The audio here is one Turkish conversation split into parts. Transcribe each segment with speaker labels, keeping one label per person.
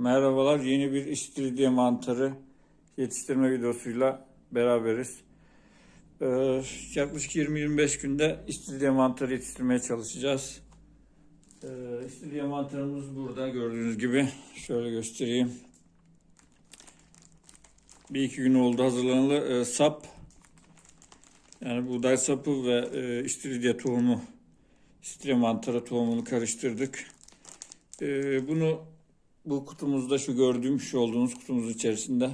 Speaker 1: Merhabalar, yeni bir istiridye mantarı yetiştirme videosuyla beraberiz. Ee, yaklaşık 20-25 günde istiridye mantarı yetiştirmeye çalışacağız. Ee, istiridye mantarımız burada gördüğünüz gibi. Şöyle göstereyim. Bir iki gün oldu hazırlanalı. Ee, sap, yani buğday sapı ve e, istiridye tohumu, istiridye mantarı tohumunu karıştırdık. Ee, bunu bu kutumuzda şu gördüğüm şu olduğunuz kutumuzun içerisinde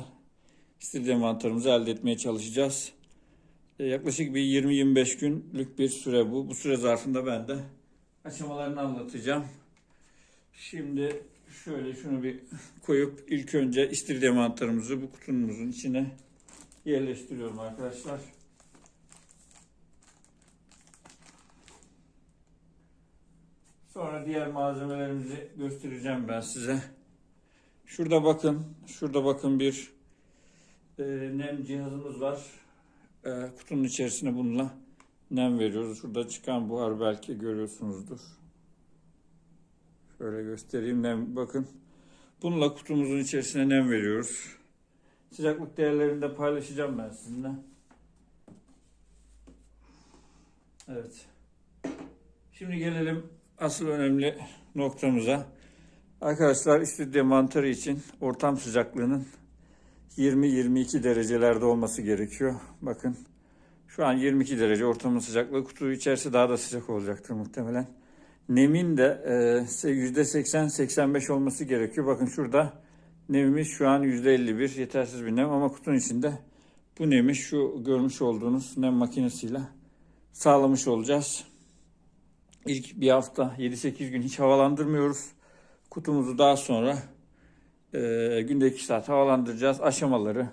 Speaker 1: istiridye mantarımızı elde etmeye çalışacağız. Ee, yaklaşık bir 20-25 günlük bir süre bu. Bu süre zarfında ben de aşamalarını anlatacağım. Şimdi şöyle şunu bir koyup ilk önce istiridye mantarımızı bu kutumuzun içine yerleştiriyorum arkadaşlar. Sonra diğer malzemelerimizi göstereceğim ben size. Şurada bakın, şurada bakın bir e, nem cihazımız var. E, kutunun içerisine bununla nem veriyoruz. Şurada çıkan buhar belki görüyorsunuzdur. Şöyle göstereyim nem bakın. Bununla kutumuzun içerisine nem veriyoruz. Sıcaklık değerlerini de paylaşacağım ben sizinle. Evet. Şimdi gelelim asıl önemli noktamıza. Arkadaşlar istiridye mantarı için ortam sıcaklığının 20-22 derecelerde olması gerekiyor. Bakın şu an 22 derece ortamın sıcaklığı. Kutu içerisi daha da sıcak olacaktır muhtemelen. Nemin de e, %80-85 olması gerekiyor. Bakın şurada nemimiz şu an %51 yetersiz bir nem ama kutunun içinde bu nemi şu görmüş olduğunuz nem makinesiyle sağlamış olacağız. İlk bir hafta 7-8 gün hiç havalandırmıyoruz. Kutumuzu daha sonra e, günde 2 saat havalandıracağız. Aşamaları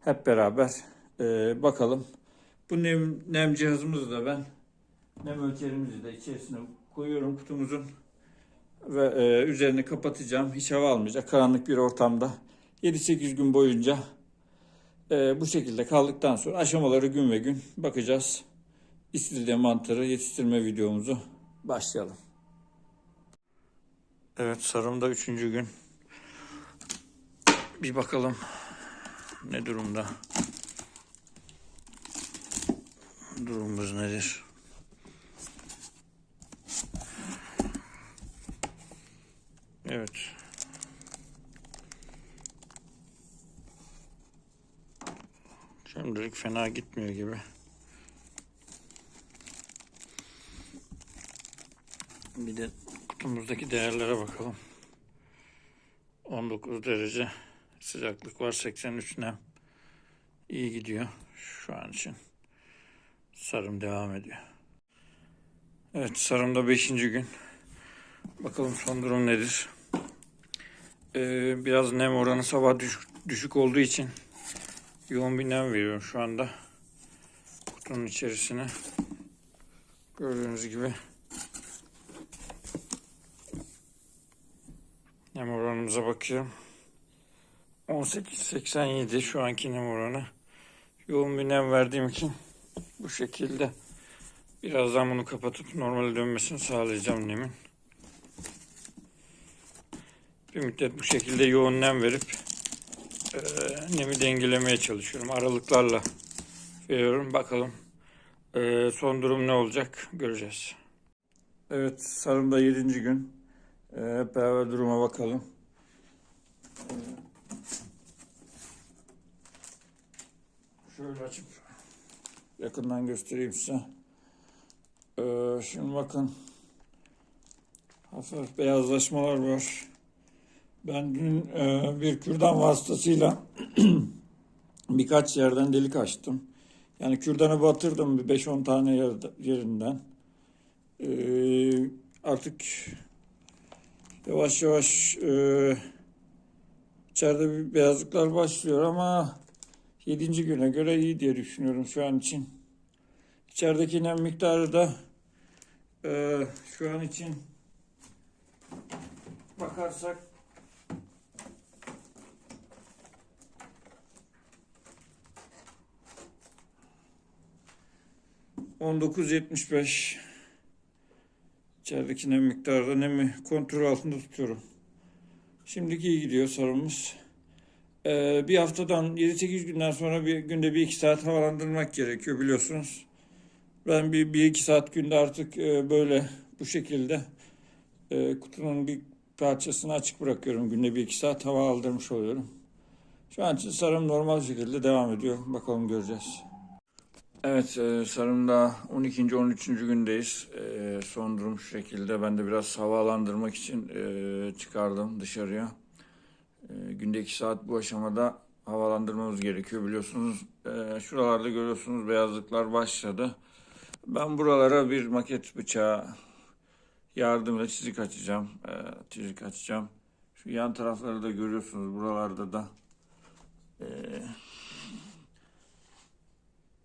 Speaker 1: hep beraber e, bakalım. Bu nem, nem cihazımızı da ben nem ölçerimizi de içerisine koyuyorum kutumuzun ve e, üzerini kapatacağım. Hiç hava almayacak karanlık bir ortamda 7-8 gün boyunca e, bu şekilde kaldıktan sonra aşamaları gün ve gün bakacağız. İstiridye mantarı yetiştirme videomuzu başlayalım. Evet sarımda üçüncü gün. Bir bakalım ne durumda. Durumumuz nedir? Evet. Şimdilik fena gitmiyor gibi. Bir de kutumuzdaki değerlere bakalım. 19 derece sıcaklık var. 83 nem. İyi gidiyor şu an için. Sarım devam ediyor. Evet sarımda 5. gün. Bakalım son durum nedir? Ee, biraz nem oranı sabah düşük, düşük olduğu için yoğun bir nem veriyorum şu anda. Kutunun içerisine. Gördüğünüz gibi Nem oranımıza bakıyorum. 18.87 şu anki nem oranı. Yoğun bir nem verdiğim için bu şekilde birazdan bunu kapatıp normale dönmesini sağlayacağım nemin. Bir müddet bu şekilde yoğun nem verip e, nemi dengelemeye çalışıyorum. Aralıklarla veriyorum. Bakalım e, son durum ne olacak göreceğiz. Evet sarımda 7. gün. Hep beraber duruma bakalım. Şöyle açıp yakından göstereyim size. Ee, şimdi bakın. Hafif beyazlaşmalar var. Ben dün e, bir kürdan vasıtasıyla birkaç yerden delik açtım. Yani kürdanı batırdım bir 5-10 tane yerinden. Ee, artık yavaş yavaş e, içeride bir beyazlıklar başlıyor ama 7. güne göre iyi diye düşünüyorum şu an için. İçerideki nem miktarı da e, şu an için bakarsak on dokuz yetmiş beş İçerideki nem miktarı da nemi kontrol altında tutuyorum. Şimdiki iyi gidiyor sarımız. Ee, bir haftadan 7-8 günden sonra bir günde bir iki saat havalandırmak gerekiyor biliyorsunuz. Ben bir, bir iki saat günde artık e, böyle bu şekilde e, kutunun bir parçasını açık bırakıyorum. Günde bir iki saat hava aldırmış oluyorum. Şu an için sarım normal şekilde devam ediyor. Bakalım göreceğiz. Evet e, sarımda 12. 13. gündeyiz. E, son durum şu şekilde. Ben de biraz havalandırmak için e, çıkardım dışarıya. E, günde 2 saat bu aşamada havalandırmamız gerekiyor biliyorsunuz. E, şuralarda görüyorsunuz beyazlıklar başladı. Ben buralara bir maket bıçağı yardımıyla çizik açacağım. E, çizik açacağım. Şu yan tarafları da görüyorsunuz buralarda da. E,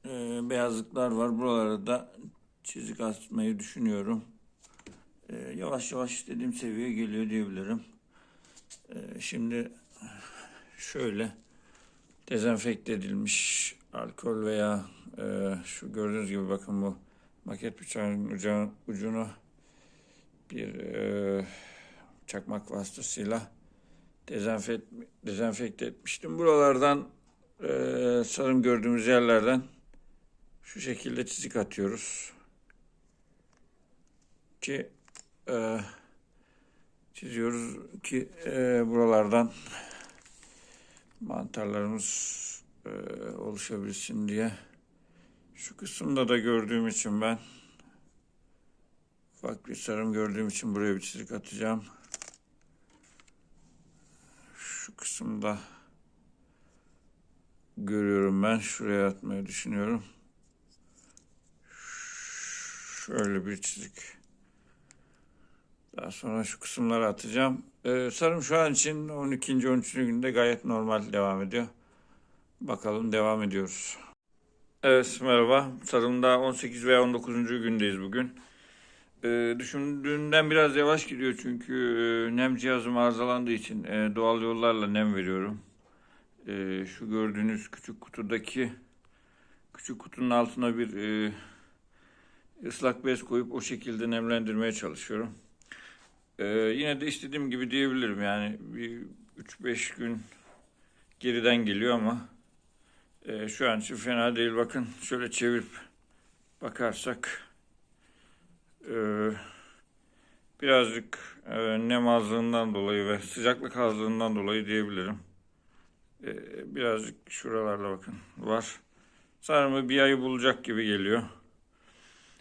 Speaker 1: e, beyazlıklar var. Buralara da çizik atmayı düşünüyorum. E, yavaş yavaş istediğim seviyeye geliyor diyebilirim. E, şimdi şöyle dezenfekte edilmiş alkol veya e, şu gördüğünüz gibi bakın bu maket bıçağının ucu, ucunu bir e, çakmak vasıtasıyla dezenfekte, dezenfekte etmiştim. Buralardan e, sarım gördüğümüz yerlerden şu şekilde çizik atıyoruz. Ki e, çiziyoruz ki e, buralardan mantarlarımız e, oluşabilsin diye. Şu kısımda da gördüğüm için ben ufak bir sarım gördüğüm için buraya bir çizik atacağım. Şu kısımda görüyorum ben. Şuraya atmayı düşünüyorum. Şöyle bir çizik. Daha sonra şu kısımları atacağım. Ee, sarım şu an için 12. 13. günde gayet normal devam ediyor. Bakalım devam ediyoruz. Evet merhaba. Sarımda 18 veya 19. gündeyiz bugün. Ee, düşündüğümden biraz yavaş gidiyor çünkü e, nem cihazım arızalandığı için e, doğal yollarla nem veriyorum. E, şu gördüğünüz küçük kutudaki küçük kutunun altına bir e, ıslak bez koyup o şekilde nemlendirmeye çalışıyorum. Ee, yine de istediğim gibi diyebilirim yani bir 3-5 gün geriden geliyor ama e, şu an için fena değil. Bakın şöyle çevirip bakarsak e, birazcık e, nem azlığından dolayı ve sıcaklık azlığından dolayı diyebilirim. E, birazcık şuralarda bakın var. Sanırım bir ayı bulacak gibi geliyor.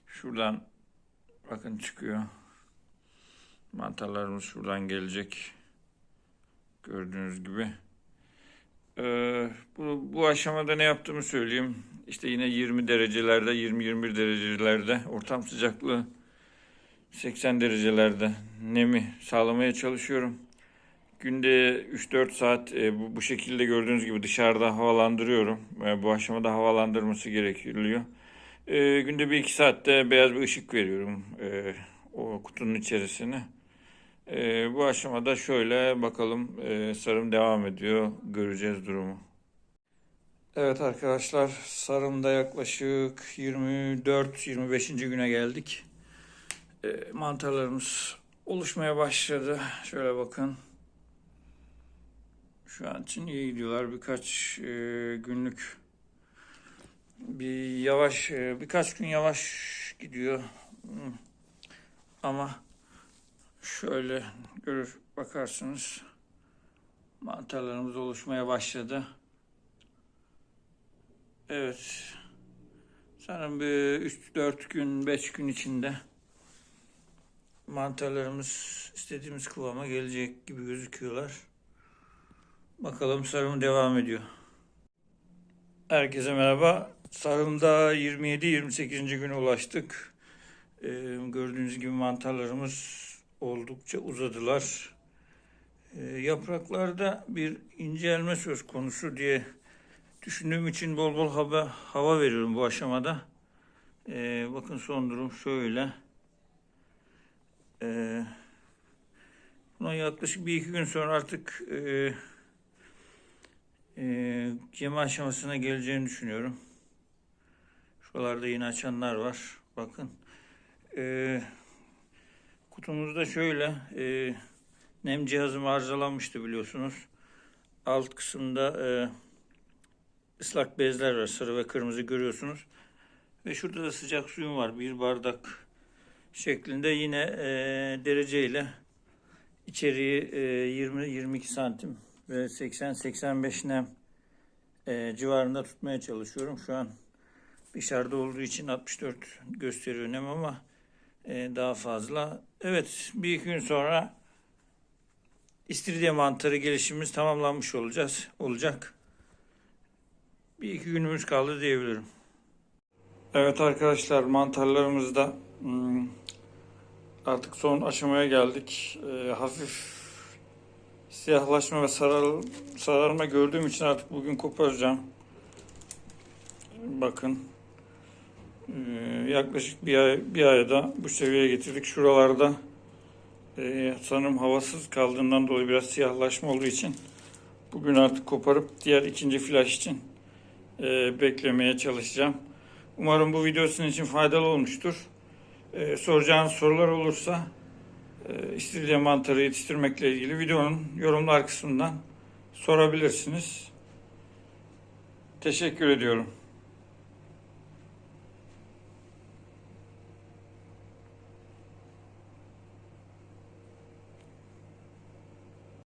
Speaker 1: Şuradan bakın çıkıyor. Mantarlarımız şuradan gelecek. Gördüğünüz gibi. Ee, bu, bu aşamada ne yaptığımı söyleyeyim. İşte yine 20 derecelerde, 20-21 derecelerde ortam sıcaklığı 80 derecelerde nemi sağlamaya çalışıyorum. Günde 3-4 saat e, bu, bu şekilde gördüğünüz gibi dışarıda havalandırıyorum. E, bu aşamada havalandırması gerekiyor. E, günde bir iki saatte beyaz bir ışık veriyorum e, o kutunun içerisine. E, bu aşamada şöyle bakalım e, sarım devam ediyor. Göreceğiz durumu. Evet arkadaşlar sarımda yaklaşık 24-25. güne geldik. E, mantarlarımız oluşmaya başladı. Şöyle bakın. Şu an için iyi gidiyorlar. Birkaç e, günlük bir yavaş e, birkaç gün yavaş gidiyor. Hmm. Ama şöyle görür bakarsınız mantarlarımız oluşmaya başladı. Evet. Sanırım bir 3-4 gün, 5 gün içinde mantarlarımız istediğimiz kıvama gelecek gibi gözüküyorlar. Bakalım sarım devam ediyor. Herkese merhaba. Sarımda 27-28. güne ulaştık. Ee, gördüğünüz gibi mantarlarımız oldukça uzadılar. Ee, yapraklarda bir incelme söz konusu diye düşündüğüm için bol bol hava, hava veriyorum bu aşamada. Ee, bakın son durum şöyle. Ee, buna yaklaşık bir iki gün sonra artık e, e, yeme aşamasına geleceğini düşünüyorum. Şuralarda yine açanlar var. Bakın. E, kutumuzda şöyle e, Nem cihazım arızalanmıştı biliyorsunuz. Alt kısımda e, ıslak bezler var. Sarı ve kırmızı görüyorsunuz. Ve şurada da sıcak suyum var. Bir bardak şeklinde yine e, dereceyle içeriği e, 20-22 santim ve 80-85 nem e, civarında tutmaya çalışıyorum. Şu an dışarıda olduğu için 64 gösteriyor nem ama e, daha fazla. Evet bir iki gün sonra istiridye mantarı gelişimimiz tamamlanmış olacağız olacak. Bir iki günümüz kaldı diyebilirim. Evet arkadaşlar mantarlarımızda hmm, artık son aşamaya geldik. E, hafif siyahlaşma ve sarar, sararma gördüğüm için artık bugün koparacağım. Bakın. Ee, yaklaşık bir ay bir ayda bu seviyeye getirdik. Şuralarda e, sanırım havasız kaldığından dolayı biraz siyahlaşma olduğu için bugün artık koparıp diğer ikinci flash için e, beklemeye çalışacağım. Umarım bu video sizin için faydalı olmuştur. E, soracağınız sorular olursa e, istiridye mantarı yetiştirmekle ilgili videonun yorumlar kısmından sorabilirsiniz. Teşekkür ediyorum.